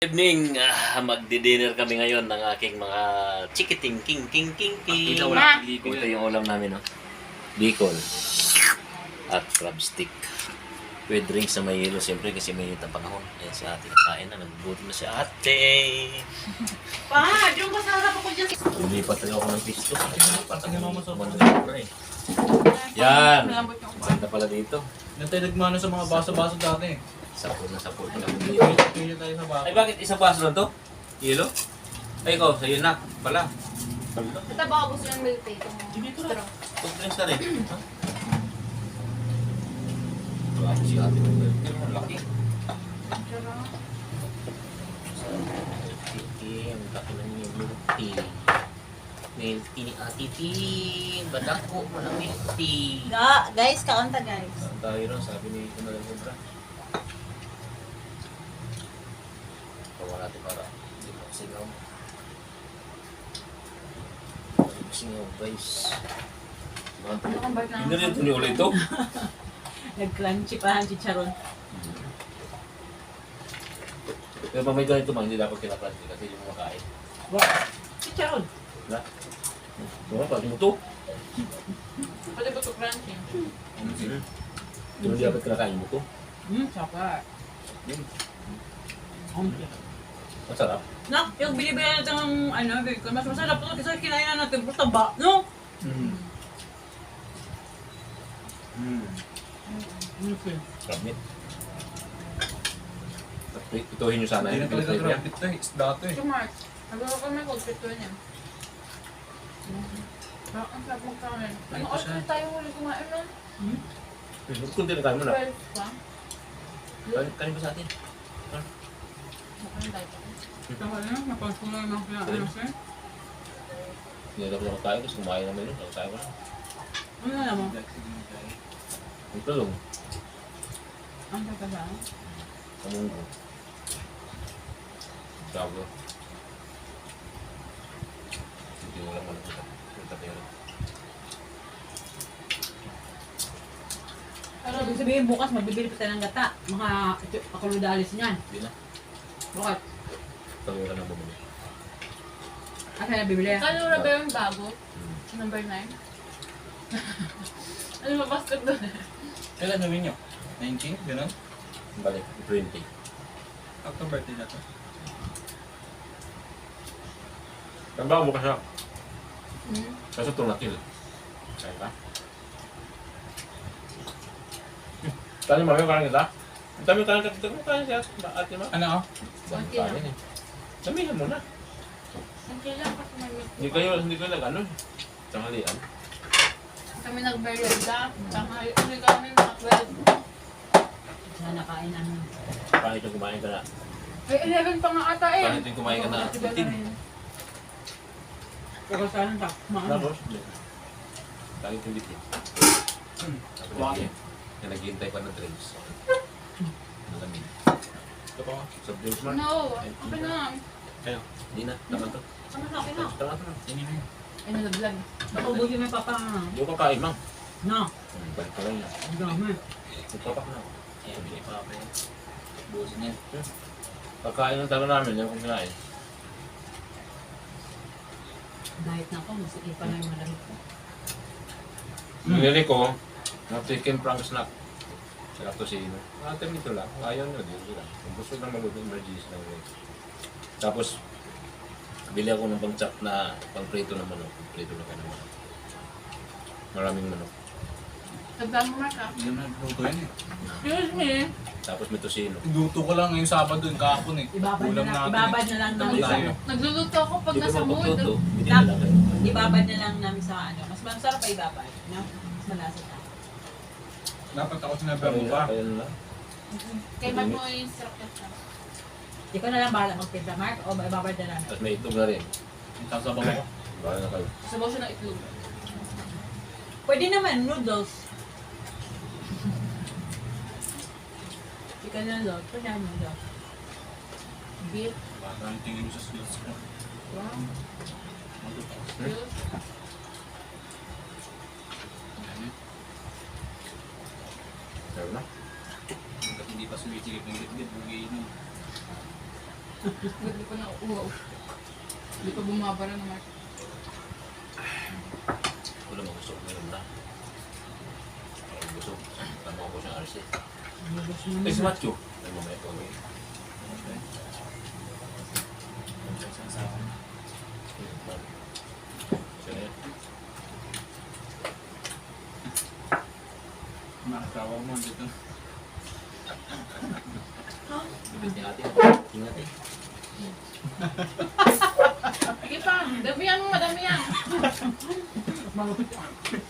evening, ah, magdi-dinner kami ngayon ng aking mga chikiting king king king king. Kita wala kang Ito yung ulam namin, no? Bacon at crab stick. With drinks na may yelo, siyempre kasi may ang panahon. Ayan si ate kain na, nagbuto na si ate. Pa, yung masarap ako dyan. Lumipat tayo ako ng pisto. Patangin mo sa mga. Yan! Malambot yung Ganda pala dito. Doon tayo nagmano sa mga baso-baso dati. Sapo na sapo na Pili tayo sa baso. Ay, bakit isang baso lang to? Yelo? Ay, ikaw, sa'yo na. Pala. Ito baka gusto yung milk tea. Dito na. Food drinks na rin. Ha? Grabe si ate ng milk tea. Ang laki. Ang laki ng milk tea. Milk tea ni ate tea. Badako mo ng milk tea. Guys, kaunta guys. Ang tayo rin, sabi ni Kunalang Sobra. Tawa natin para hindi mo singaw. Mo singaw, guys. Hindi rin ito ni ulit ito. Nag-crunchy pa ang chicharon. Pero pag may ganito man, hindi dapat kinapranti kasi yung makain. Wow. Chicharon. Wala. Wala pa, mo ito. Pwede ba ito crunchy? Hindi dapat kinakain mo ito. Hmm, sapa. Masarap. Nak, yung binibili natin ng ano, bacon, mas masarap ito kasi kinain na natin basta ba, no? Mm. Mm. Okay. Ramit. Ituhin nyo sana Hindi na yung talaga grabe ito eh. Isda ito eh. Si Mark, nagawa ko may cold pito niya. Ah, ang sarap magkain. Ano Ito siya. oras tayo huli kumain nun? Kunti na kain mo na. 12 pa? Kain ba sa atin? Makain tayo pa. Ito na, napansunan ng kaya ano? Hindi na ako kain kasi kumain naman yun. Kain ko na. Ano na naman? Ito lang. Ang tatandaan. Kamunggo. Sago. Hindi mo lang malapit. Punta tayo rin. Pero ibig sabihin bukas magbibili pa tayo ng gata. Mga pakuludalis niyan. Hindi na. Bakit? Tayo ka na bumili. Asa na bibili? Kalura ba yung bago? Hmm. Number 9? ano ba basket doon? Kailan gawin nyo? 19? Ganun? Balik. 20. After birthday na to. Tanda mo kasi. Hmm? Kaso itong nakil. Kaya ka? Tanya mo, yung kain kita? Ang dami kain kita. Ang kain siya. Ate ma. Ano oh? Dami Konti kain. Damihan mo na. Ang kailangan kasi may milk Hindi kayo, hindi kayo nag ano. Tanghalian. Kami nag-merienda. Tanghali kami kami mga 12. Sana nakain namin. Kahit yung kumain ka na. Ay, 11 pa nga ata eh. Kahit yung kumain ka na. Diba na Itim. rin? Pero sana ta. Maano? Tapos, kahit yung bitin. Tapos lagi. Naghihintay pa ng drinks. Malamig. Ito pa. Sa drinks man. No, okay na. Kaya, hindi na. Tama to. Sama sa akin na. Tama to na. Hindi na. Ay, nalaglag. Nakubusin mo yung papa. Hindi ko kakain, mang. No. Balik ka lang yan. Ang dami. Nagpapak na ako. Kaya bigay pa ako yun. Busin yan. Pagkain ng talo namin, yung kung kinain. Diet na ako. Masakit pa na yung malamig ko. Nilili ko, na chicken prong snack. Sarap to sino. Natin ito lang. Ayaw nyo, di lang. Kung gusto lang maluto, emergency lang yun. Tapos, bili ako ng pang chop na pang prito na manok. Prito na ka ng manok. Maraming manok. Tagdaan mo Mark ah. Hindi naman nagluto yan eh. Excuse me. Tapos may tosino. Luto ko lang ngayong Sabado yung kahapon eh. Ibabad na Ulam natin Ibabad eh. na lang namin sa tayo. Nagluluto ako pag nasa mood. kayo. Ibabad na lang namin sa ano. Mas masarap pa ibabad. No? Mas malasa ta. Dapat ako sinabi mo pa. Kaya na lang. Kay Mark mo yung instructor ko na lang bahala magpinta, Mark. O ibabad na namin. Tapos may itlog na rin. Sasabaw ako. Bahala na kayo. Sabaw siya ng itlog. Pwede naman, noodles. Chicken noodles. Pwede naman noodles. Beef. Baka ang tingin mo sa skills ko. Wow. Maluto ako. Juice. Yan eh. Na. Hanggat hindi pa na uwaw. Hindi ko bumabara naman. Wala mo gusto ko meron na. Ang gusto. Tama ko siyang RC. Eh, si Matthew. Ay, mamaya ko. eh. Okay. Na. Nakakawa mo dito. Bibit ni ate. Ingat eh. Sige pa, damihan mo, madamihan.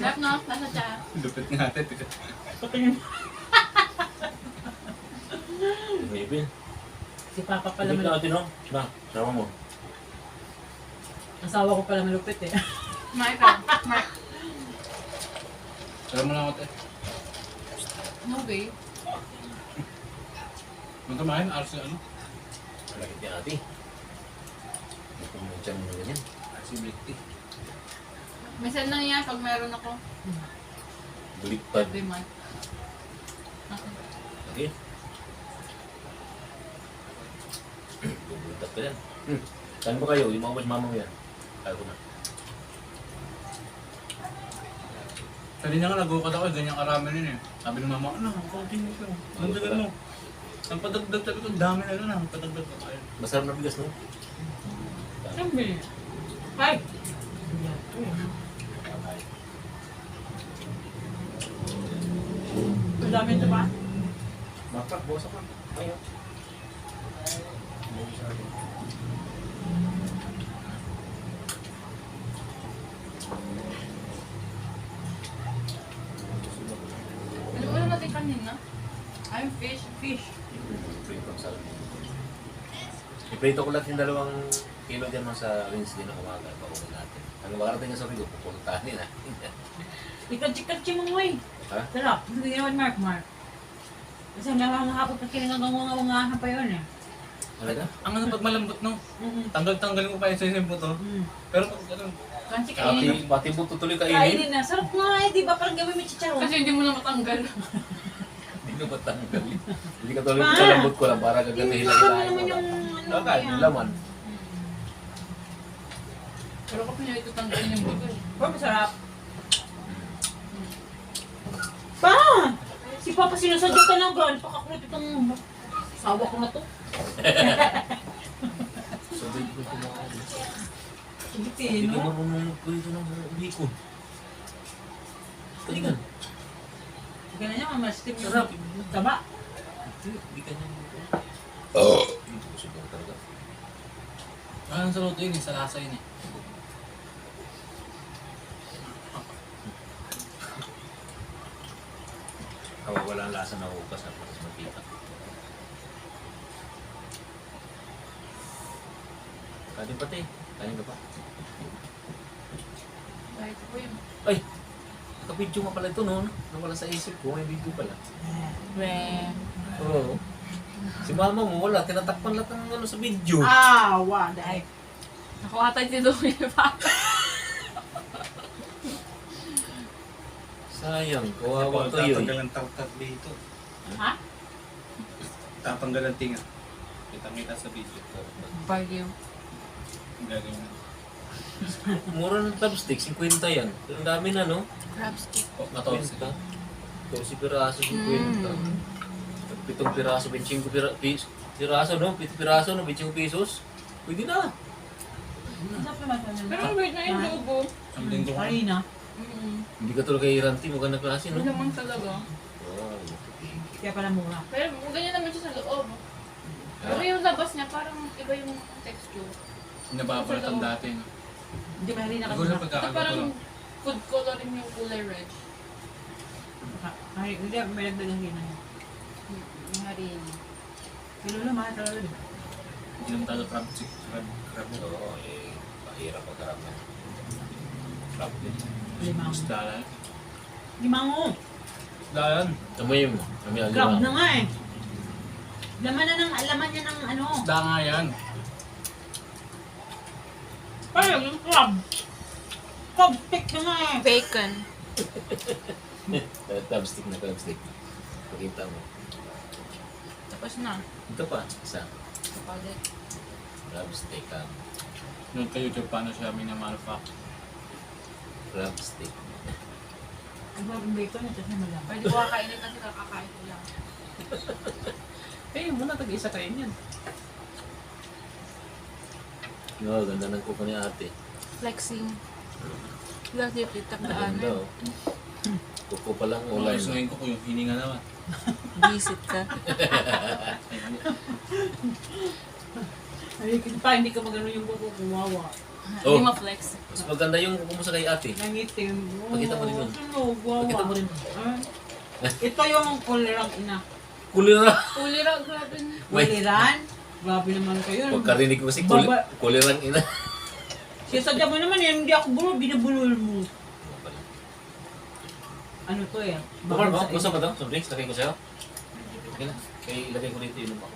Left no, nasa tiyan. Lupit nga ate. Tika. Bibit. Si Papa pala Bibit na malupit. ate, no? Na, sama mo. Asawa ko pala malupit eh. Mark Mark. Tara mo lang ate. No way. Nung kumain, RC ano? Malakit ni ate. Ko mo mo ganyan. RC milk tea. Minsan lang yan pag meron ako. Baliktad. Every month. Okay. Bubultak ka yan. Hmm. Saan ba kayo? Yung mga mas mama mo yan. Kaya ko na. Kanina nga nagukad ako, eh, ganyan karami rin eh. Sabi ng mama, ano, kaunting mo ito. Nandagan mo. Ang padagdag sabi ko, ang dami na lang, ang padagdag ko. Ayun. Masarap na bigas, no? Siyempre. Hi! Ang dami ito pa. Mapak, bukas ako. Ayaw. Ano ulo natin kanina? I'm fish. Fish. Prito sa Iprito ko lang yung dalawang kilo dyan mo sa Wednesday na umaga. Pauwi natin. Ang makarating nga sa Rigo, pupuntahan nila. Ikad-ikad mo mo eh. Ha? Sarap. Hindi naman Mark, Mark. Kasi nakakahapot na kinagangawang-awangahan pa yun eh. Talaga? Ang ano pag malambot no, Mm-mm. tanggal-tanggalin mo pa yung sisim po to. Mm. Pero pag ano, Kansi Pati, kainin. pati buto tuloy kainin. Kainin na. Sarap nga eh, di ba? Parang gawin mo chicharon. Kasi hindi mo na matanggal. Hindi na matanggal. Hindi ka tuloy Ma! sa lambot ko lang para gagamihin lang mo tayo. naman yung Kakain, laman. Pero kapag nyo ito tanggalin yung buto. Pero masarap. Pa! Si Papa sinasadya ka lang gan. Pakakulit itong sawa ko na to. Sabay ko kumakain. Hindi Hindi ka no? marunong magprito ng bacon. Kalingan. Ganun niya, mamastim yung Sarap. taba. Hindi ka niya Oh! Hindi ko siguro talaga. parang sa luto yun eh, sa lasa yun eh. Kawawala ang lasa na upas na mas magkita. Kanin pati. Kanin ka pa. Kahit po yun. Ay! Nakabidyo nga pala ito no? Nawala sa isip ko. May video pala. Weh. Oo. Si mama mo wala. Tinatakpan lahat ng ano sa video. Ah, wa, dahil. Ako ata si Dumi pa. Sayang. Kawawa to yun. Tatanggal ang tawtag dito. Ha? Tatanggal ang tinga. Kita-kita sa video. Value. Ang gagawin na. Mura ng chopstick. 50 yan. Pero ang dami na no? Crab stick. Oh, matawag 50. 12 piraso, 50. Mm. Pitong piraso, 25 pira, pis, piraso, no? Pitong piraso, no? 25 pesos. Pwede na. Sarap naman sa Pero weird na yung logo. Ang linggo ko. Harina. Mm. Hindi ka tulad kay Ranti, maganda klase, no? Ano naman talaga. Wow. Kaya pala mura. Pero ganyan naman siya sa loob. Pero yung labas niya parang iba yung texture. Nababalatan dati. no? Hindi harina Siguro kasi. Ito parang food coloring yung kulay red. Hari, hindi, may nagdag harina. Harina. Pero lang, mahal talaga. di ba? Hindi naman talaga crab stick. Crab, crab. Oo, eh, mahirap magharap na. Crap din. Limang. Isda yan. Limang mo. Isda yan. Amoy mo. Amoy ang Crab na nga eh. Laman na ng, laman niya ng ano. Isda nga yan. Parang yung crab. Crab stick na nga eh. Bacon. Chopstick na chopstick. Pakita mo. Tapos na. Ito pa, isa. Kapalit. Crab steak ah. Noon ka YouTube paano siya minamanufacture. Crab steak. Ang bagong bacon ito na malang. Pwede ko kakainin kasi kakakain ko lang. Eh, muna tag-isa kain yan. No, ganda ng kuko ni ate. Flexing. Last day, pitak Ganda daanan. oh. Kuko pa lang yung ngayon ko ko yung hininga naman. Visit ka. Ay. Ay, pa, hindi ka magano yung buko kumawa. Oh. Hindi ma-flex. Mas maganda yung kuko mo sa kay ate. Nangitim. Pakita mo rin yun. Sunog, wawa. Pakita mo rin. Ah. Ito yung kulirang ina. Kulira. Ulira, grabe na. Kuliran? Grabe naman kayo. Pagkarinig ko kasi kul Baba- kulirang ina. Sisadya mo naman yan, hindi ako bulo, binubulol mo. Ano to eh? Bukal mo? Sa- Gusto mo to? Soft drinks? Lagay ko sa'yo? Okay na. Kaya ilagay ko dito inom ako.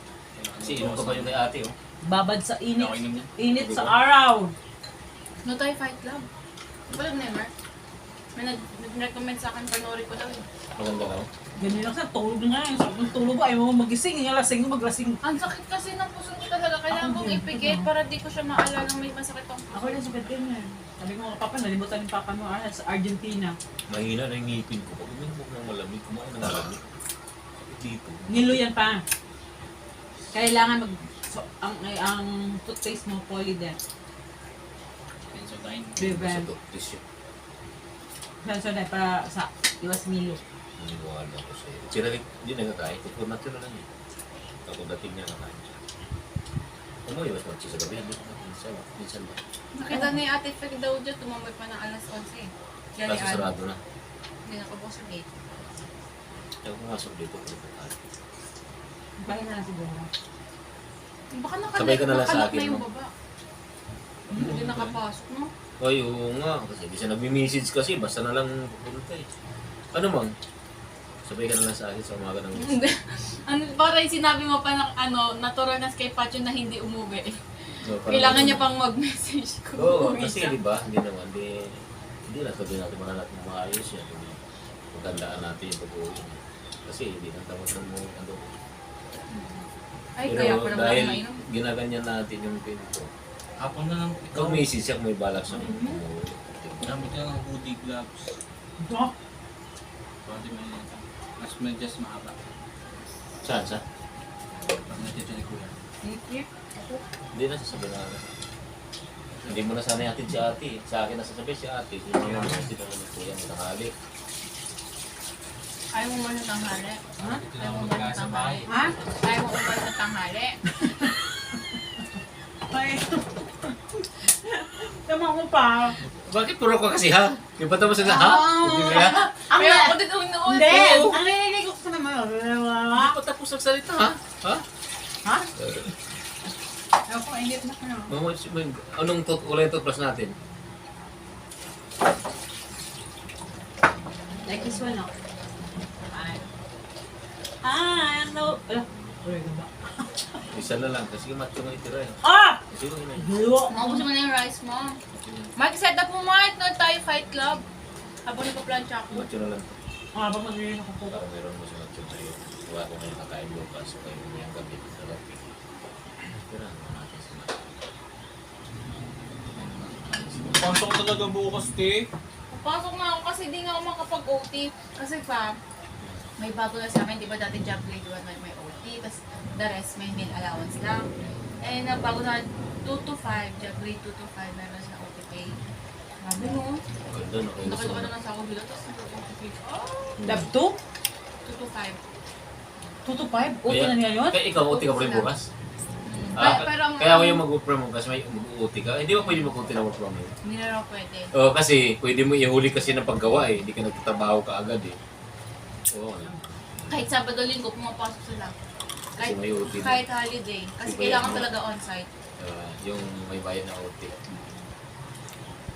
Kasi inom ka pa yung kay ate oh. Babad sa init. ako inom niya. Init sa araw. No tayo fight club. Walang never. May nag- nag-recommend sa akin, panoorin ko daw eh. Maganda ka oh. Ganyan lang sa tulog na nga. Sa tulog ba? Ayaw mo magising. Yung lasing mo maglasing. Ang sakit kasi ng puso ko talaga. Kailangan Ako kong din. ipigit para di ko siya maalala may masakit ang Ako yung sakit din yan. Sabi ko papa, nalimutan yung papa mo ah, sa Argentina. Mahina na yung ngipin ko. Pag uminom ako ng malamig, kumain na malamig. Dito. Niluyan pa. Kailangan mag... So, ang, ay, ang toothpaste mo, Polydent. Benzodyne. Sa Prevent. to, tissue. Sensodyne para sa iwas milo. Naniniwala ako sa'yo. Sila rin, hindi nagkakain. Ito natural lang yun. Ako dating niya nakain siya. Umuwi, mas magsi sa gabi. Hindi minsan, minsan ba? Nakita ni Ate Fek daw dyan, tumamoy pa ng alas 11 eh. Yan ni Kaso Ate. sarado na. Hindi nakabukas ang gate. Kaya pumasok dito. pumunta. Bahay na lang siguro. Baka naka Sabay ka na lang sa nakalock akin, na yung no? baba. Hindi nakapasok, no? Ay, oo nga. Kasi di siya nagmi-message kasi. Basta na lang pupunta eh. Ano mang? Sabay ka na lang sa akin sa umaga ng Hindi. ano, para yung sinabi mo pa na, ano, natural na kay Pacho na hindi umuwi. No, parang- Kailangan niya pang mag-message ko. Oo, kasi di ba, hindi naman, di, hindi na sabihin natin mga natin maayos yan. Hindi, magandaan natin yung pag-uwi. niya. Kasi hindi nang tamad ng mga ano. Ay, Pero kaya pa naman dahil ako mainom. ginaganyan natin yung pinto, Hapon na lang ikaw ikaw. siya kung may balak siyang umuwi. Gamit ka ng hoodie gloves. Ito? Pwede mo yun. Mas medyas mahaba. Saan, sa? Pag nandiyan siya ni Kuya. Hindi na sasabihin na Hindi mo na sana natin si ate. Sa akin na sasabihin si ate. Hindi mo naman hindi naman ni kuya mo tanghali. Ayaw mo muna tanghali. Ha? Ayaw mo magkasa tanghali. Ha? Ayaw mo muna tanghali. Ay. Tama ko pa. Bakit puro ka kasi ha? Yung pa tapos na ha? Ah. Hindi kaya? Ang Pero ako din. Hindi! Ang narinig ko sa naman. Hindi pa tapos ang salita ha? Ha? Ha? Ako, init na ko na. Mama, anong tot, kulay toothbrush natin? Like this one, no? Ay. Ah, ano? Ala. Uy, gaba. Isa na lang, kasi macho nga itira eh. Ah! Kasi yung ina Dalawa. Maubos mo na yung rice mo. Mike, set up mo Mike. No tayo fight club. Habang nagpa-plancha ako. Macho na lang. Ah, ba maglilin ako po? Para meron mo sa macho sa'yo. Wala ko ngayon kakain bukas, so kayo ang gabi sa rapi. Tira naman natin si macho. Pasok talaga bukas, te. Papasok na ako kasi di nga ako makapag-OT. Kasi pa, may bago na sa akin, di ba dati job grade 1 may, may OT, tapos the rest may meal allowance lang. Eh, na bago na 2 to 5, job grade 2 to 5, meron na OT pay. Sabi mo, Ganda na kayo nakita ko sa na lang sa ako bilo, tapos nag-OT pay. Oh, Lab 2? 2 to 5. 2 to 5? Uto na niya yun? Kaya ikaw, uti ka pa rin bukas? Ah, pero, ang- kaya ako yung mag-work from home kasi may mag-uti ka. Hindi ba pwede mag-uti na work from home? Hindi na raw pwede. Oo, kasi pwede mo ihuli kasi ng paggawa eh. Hindi ka nagtatrabaho ka agad eh. Oo. Kahit Sabado Linggo, pumapasok sila. Kahit, Kasi may OT na. kahit holiday. Kasi Iba kailangan no? talaga on-site. Ah, yung may bayad na OT.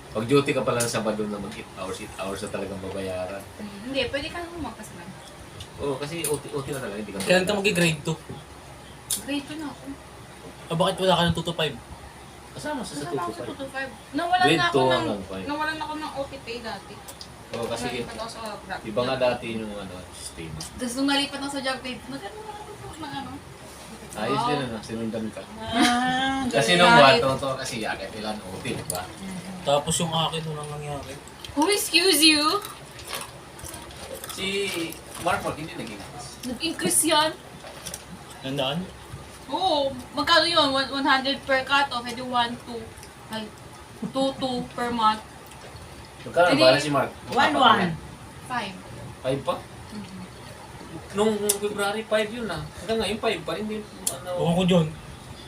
Pag duty ka pala sa Sabado naman 8 hours, 8 hours na talagang babayaran. Hmm, Hindi, pwede ka nang humagpas lang. Oo, kasi OT, OT na talaga, hindi ka Kailan ka mag-grade 2? Grade 2 na ako. Ah, bakit wala ka ng 2 to 5? Kasama sa sa Kasama ako sa 2 2 to 5. Nawalan Grade na ako two ng, hanggang five. nawalan ako ng OT pay dati. Oo, kasi Nalipat ako sa Grab. iba nga dati yung ano, system. Tapos nung nalipat ako sa job grade, nagkaroon na ako ng ano. Ayos din ano, sinundan ka. Ah, Kasi nung buwan, totoo kasi yakit ilan uti, di ba? Tapos yung akin, walang nangyari. Who excuse you? Si Mark Mark hindi naging Nag-increase yan. Nandaan? Oo. Magkano yun? One- 100 per cut-off. Edi 1, 2. Ay, 2, 2 per month. Magkano Hindi. ba si Mark? One, one. 5. Five pa? Nung February 5 yun ah. Hanggang ngayon 5 pa rin. Hindi, ano, Huwag ko dyan.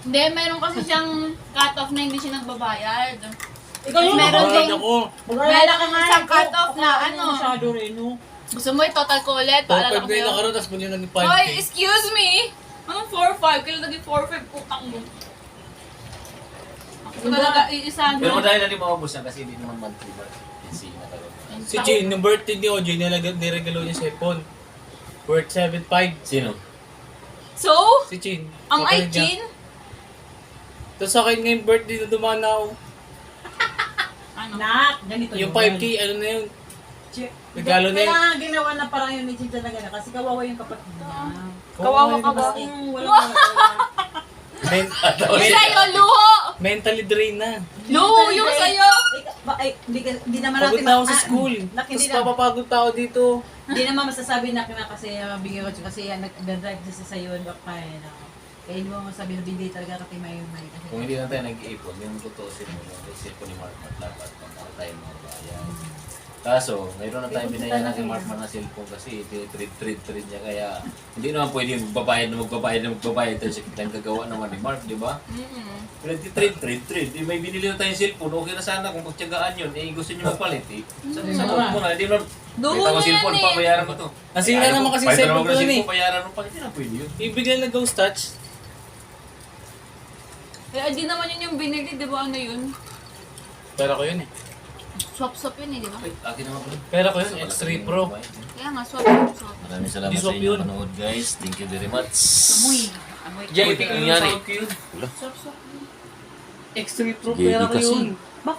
Hindi, meron kasi siyang cut-off na hindi siya nagbabayad. Ikaw yung Meron ding- ako. Mag-alala ka nga. isang cut-off na, ano? Masyado rin, no? Gusto mo i-total ko ulit? Top Paalala 5 ko na yung sa'yo. nakarad, tapos bigyan naging 5K. Hoy, excuse me? Anong 4-5? Kailan naging 4-5 putang mo? Ako talaga iisa Pero na. madahil na maubos na kasi hindi naman monthly ba? Kasi. Si Jane, yung birthday ni OJ, nilag- niregalo niya cellphone. Worth 7.5. Sino? So, Si Jane. ang kapatid ay niya. Jean? Tapos sa akin ngayong birthday na dumanaw, Ano? Nak, ganito yung yun. 5K, ano na yun? Che- Regalo na Kaya yun. nga ginawa na parang yun ni Jim talaga na kasi kawawa yung kapatid niya. Kawawa ka ba? As in, walang. Men- Yung sa'yo, luho! mentally drained na. Luho yung sa'yo! Eh, ba, ay, hindi, ka- hindi naman Pagod natin na ako sa ah, school. Nak, Tapos hindi, na, papapagod pa ako dito. hindi naman masasabi na na kasi uh, bigyan ko siya kasi yan, nag-drive siya sa sayo, kaya na. Kaya hindi mo masabi na bigay talaga kasi may may kasi. Kung hindi na tayo nag-iipon, yung totoo sin mo, yung isip ko ni Mark Mark dapat kung ano tayo mga bayan. Kaso, mayroon na tayong binayaran kay Mark Mark na cellphone kasi tinitreat-treat niya kaya hindi naman pwede yung magbabayad na magbabayad na magbabayad tayo sa kitang gagawa naman ni Mark, di ba? Mm-mm. Pero treat treat treat Eh, may binili na tayong cellphone, okay na sana kung pagtyagaan yun, eh gusto niyo magpalit eh. Sa sa mo na, hindi na, Dugo may tawang niya cellphone, yan eh. papayaran ko to. Nasira naman kasi na cellphone ko nun eh. Payaran mo pa, hindi na pwede yun. Ibigay na ghost touch. Eh, di naman yun yung binili, di ba ano yun? Pera ko yun eh. Swap-swap yun eh, di ba? Wait, akin naman pala. Pera ko yun, X3 Pro. Kaya nga, swap-swap. Maraming salamat Di sa inyo yun. panood guys. Thank you very much. Amoy. Amoy. Jay, tingnan nangyari. Swap-swap. X3 Pro, JD pera ko kasi. yun.